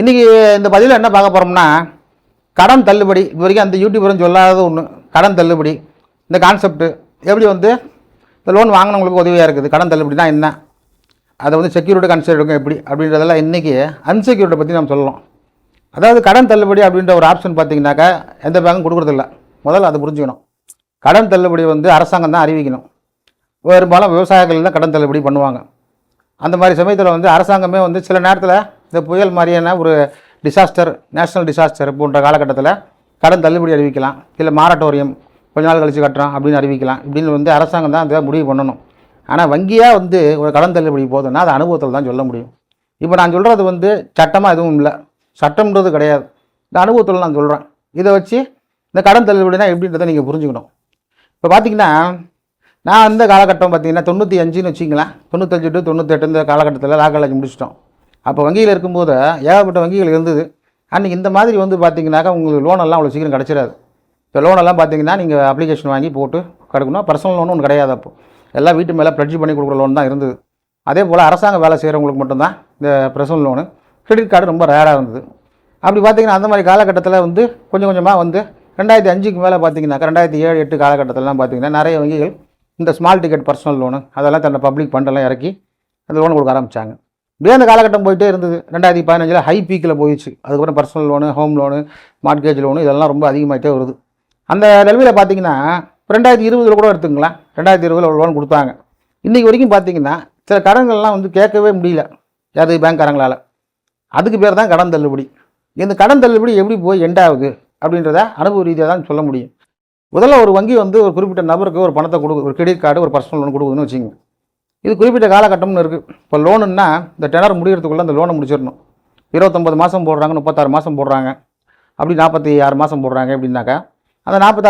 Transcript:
இன்றைக்கி இந்த பதிவில் என்ன பார்க்க போகிறோம்னா கடன் தள்ளுபடி இது வரைக்கும் அந்த யூடியூபரும் சொல்லாத ஒன்று கடன் தள்ளுபடி. இந்த கான்செப்ட்டு எப்படி வந்து இந்த லோன் வாங்கினவங்களுக்கு உதவியாக இருக்குது? கடன் தள்ளுபடினா என்ன? அதை வந்து செக்யூரிட்டி கன்சிடர் எடுக்கும் எப்படி? அப்படின்றதெல்லாம் இன்றைக்கி அன்செக்யூரிட்டி பற்றி நம்ம சொல்லலாம் அதாவது கடன் தள்ளுபடி அப்படின்ற ஒரு ஆப்ஷன் பார்த்தீங்கன்னாக்கா எந்த பேங்கும் கொடுக்குறதில்ல. முதல்ல அதை புரிஞ்சுக்கணும். கடன் தள்ளுபடி வந்து அரசாங்கம் தான் அறிவிக்கணும். பெரும்பாலும் விவசாயிகள் தான் கடன் தள்ளுபடி பண்ணுவாங்க. அந்த மாதிரி சமயத்தில் வந்து அரசாங்கமே வந்து சில நேரத்தில் இந்த புயல் மாதிரியான ஒரு டிசாஸ்டர் நேஷனல் டிசாஸ்டர் போன்ற காலகட்டத்தில் கடன் தள்ளுபடி அறிவிக்கலாம். இல்லை மாரட்டோரியம் கொஞ்ச நாள் கழித்து கட்டுறோம் அப்படின்னு அறிவிக்கலாம். இப்படின்னு வந்து அரசாங்கம் தான் அதை முடிவு பண்ணணும். ஆனால் வங்கியாக வந்து ஒரு கடன் தள்ளுபடி போதுன்னா அது அனுபவத்தில் தான் சொல்ல முடியும். இப்போ நான் சொல்கிறது வந்து சட்டமாக எதுவும் இல்லை. சட்டம்ன்றது கிடையாது. இந்த அனுபவத்தில் நான் சொல்கிறேன் இதை வச்சு இந்த கடன் தள்ளுபடினா எப்படின்றத நீங்கள் புரிஞ்சுக்கணும். இப்போ பார்த்தீங்கன்னா நான் அந்த காலகட்டம் பார்த்தீங்கன்னா தொண்ணூற்றி அஞ்சுன்னு வச்சிங்களேன் தொண்ணூத்தஞ்சு டு தொண்ணூத்தெட்டு இந்த காலகட்டத்தில் லா காலேஜ் முடிச்சிட்டோம். அப்போ வங்கியில் இருக்கும்போது ஏகப்பட்ட வங்கிகள் இருந்தது. அன்றைக்கி இந்த மாதிரி வந்து பார்த்தீங்கன்னாக்கா உங்களுக்கு லோனெல்லாம் அவ்வளோ சீக்கிரம் கிடச்சிடாது இப்போ லோனெல்லாம் பார்த்தீங்கன்னா நீங்கள் அப்ளிகேஷன் வாங்கி போட்டு கிடக்கணும். பர்சனல் லோன் ஒன்று கிடையாது அப்போ. எல்லாம் வீட்டு மேலே ப்ளட்ஜ் பண்ணி கொடுக்குற லோன் தான் இருந்தது. அதே போல் அரசாங்க வேலை செய்கிறவங்களுக்கு மட்டும்தான் இந்த பர்சனல் லோனு கிரெடிட் கார்டு ரொம்ப ரேராக இருந்தது. அப்படி பார்த்தீங்கன்னா அந்த மாதிரி காலகட்டத்தில் வந்து கொஞ்சம் கொஞ்சமாக வந்து ரெண்டாயிரத்தி அஞ்சுக்கு மேலே பார்த்தீங்கன்னாக்கா ரெண்டாயிரத்தி ஏழு எட்டு காலகட்டத்திலலாம் பார்த்தீங்கன்னா நிறைய வங்கிகள் இந்த ஸ்மால் டிக்கெட் பர்சனல் லோனு அதெல்லாம் தன்னை பப்ளிக் ஃபண்டெல்லாம் இறக்கி அந்த லோன் கொடுக்க ஆரம்பித்தாங்க இப்படியே அந்த காலகட்டம் போயிட்டே இருந்தது. ரெண்டாயிரத்தி பதினஞ்சில் ஹை பீக்கில் போயிடுச்சு. அதுக்கப்புறம் personal loan home loan mortgage loan இதெல்லாம் ரொம்ப அதிகமாகிட்டே வருது. அந்த நிலமையில் பார்த்தீங்கன்னா ரெண்டாயிரத்தி இருபதில் கூட எடுத்துங்களேன் ரெண்டாயிரத்தி இருபதில் ஒரு லோன் கொடுத்தாங்க. இன்றைக்கி வரைக்கும் பார்த்தீங்கன்னா சில கடன்கள்லாம் வந்து கேட்கவே முடியல. யாரு பேங்க்காரங்களால். அதுக்கு பேர் தான் கடன் தள்ளுபடி. இந்த கடன் தள்ளுபடி எப்படி போய் எண்ட் ஆகுது? அப்படின்றத அனுபவ ரீதியாக தான் சொல்ல முடியும். முதல்ல ஒரு வங்கி வந்து ஒரு குறிப்பிட்ட நபருக்கு ஒரு பணத்தை கொடுக்கு ஒரு கிரெடிட் கார்டு ஒரு பர்சனல் லோன் கொடுக்குதுன்னு வச்சுங்க இது குறிப்பிட்ட காலகட்டம்னு இருக்குது இப்போ லோனுன்னா இந்த டெனர் முடிகிறதுக்குள்ளே அந்த லோனை முடிச்சிடணும். இருபத்தொம்பது மாதம் போடுறாங்க முப்பத்தாறு மாதம் போடுறாங்க. அப்படி நாற்பத்தி ஆறு மாதம் போடுறாங்க அப்படின்னாக்கா அந்த நாற்பத்தாறு